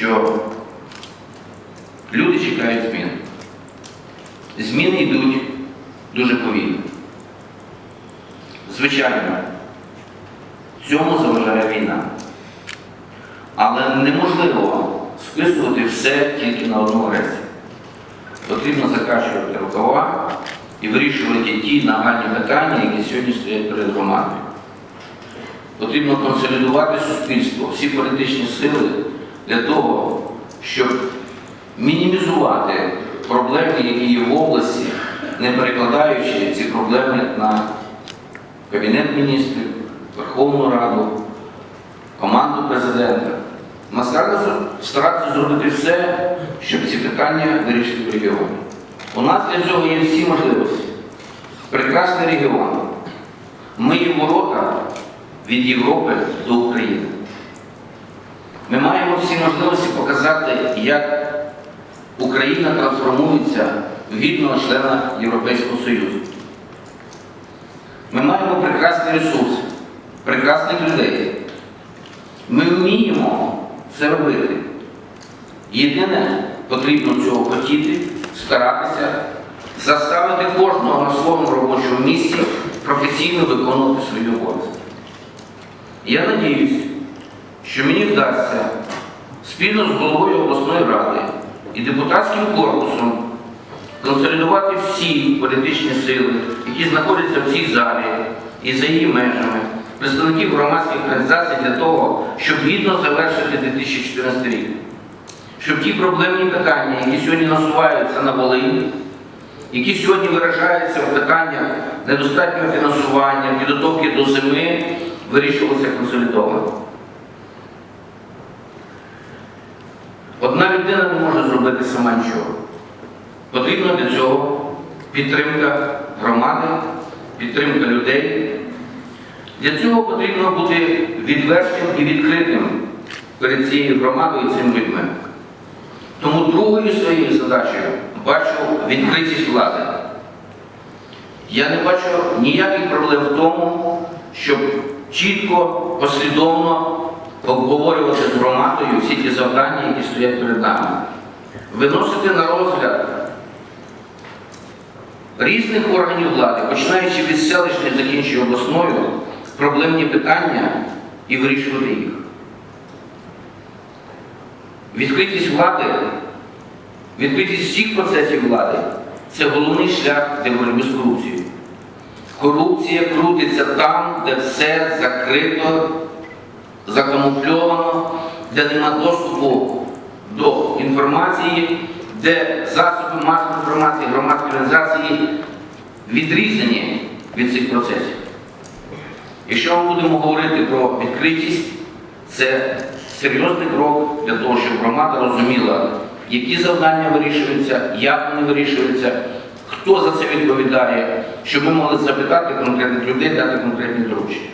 що люди чекають змін. Зміни йдуть дуже повільно. Звичайно, цьому заважає війна. Але неможливо списувати все тільки на одну агресію. Потрібно закачувати рукава і вирішувати ті нагальні питання, які сьогодні стоять перед громадою. Потрібно консолідувати суспільство, всі політичні сили для того, щоб мінімізувати проблеми, які є в області, не перекладаючи ці проблеми на Кабінет міністрів, Верховну Раду, команду президента. Ми старатися зробити все, щоб ці питання вирішити в регіоні. У нас для цього є всі можливості. Прекрасний регіон. Ми є ворота від Європи до України. Ми маємо всі можливості показати, як Україна трансформується в гідного члена Європейського Союзу. Ми маємо прекрасні ресурси, прекрасних людей. Ми вміємо це робити. Єдине, потрібно цього хотіти, старатися, заставити кожного на своєму робочому місці професійно виконувати свої обов'язки. Я надіюсь, що мені вдасться спільно з головою обласної ради і депутатським корпусом консолідувати всі політичні сили, які знаходяться в цій залі і за її межами, представників громадських організацій для того, щоб гідно завершити 2014 рік. Щоб ті проблемні питання, які сьогодні насуваються на Волині, які сьогодні виражаються в питаннях недостатнього фінансування, підготовки до зими, вирішувалися консолідовано. Не може зробити сама нічого. Потрібна для цього підтримка громади, підтримка людей. Для цього потрібно бути відвертим і відкритим перед цією громадою і цими людьми. Тому другою своєю задачею бачу відкритість влади. Я не бачу ніяких проблем в тому, щоб чітко, послідовно обговорювати з громадою всі ті завдання, які стоять перед нами. Виносити на розгляд різних органів влади, починаючи від селищної, закінчуючи обласною, проблемні питання і вирішувати їх. Відкритість влади, відкритість всіх процесів влади це головний шлях для боротьби з корупцією. Корупція крутиться там, де все закрито, закамуфльовано, де нема доступу до інформації, де засоби масової інформації, громадські організації відрізані від цих процесів. Якщо ми будемо говорити про відкритість, це серйозний крок для того, щоб громада розуміла, які завдання вирішуються, як вони вирішуються, хто за це відповідає, щоб ми могли запитати конкретних людей, дати конкретні доручення.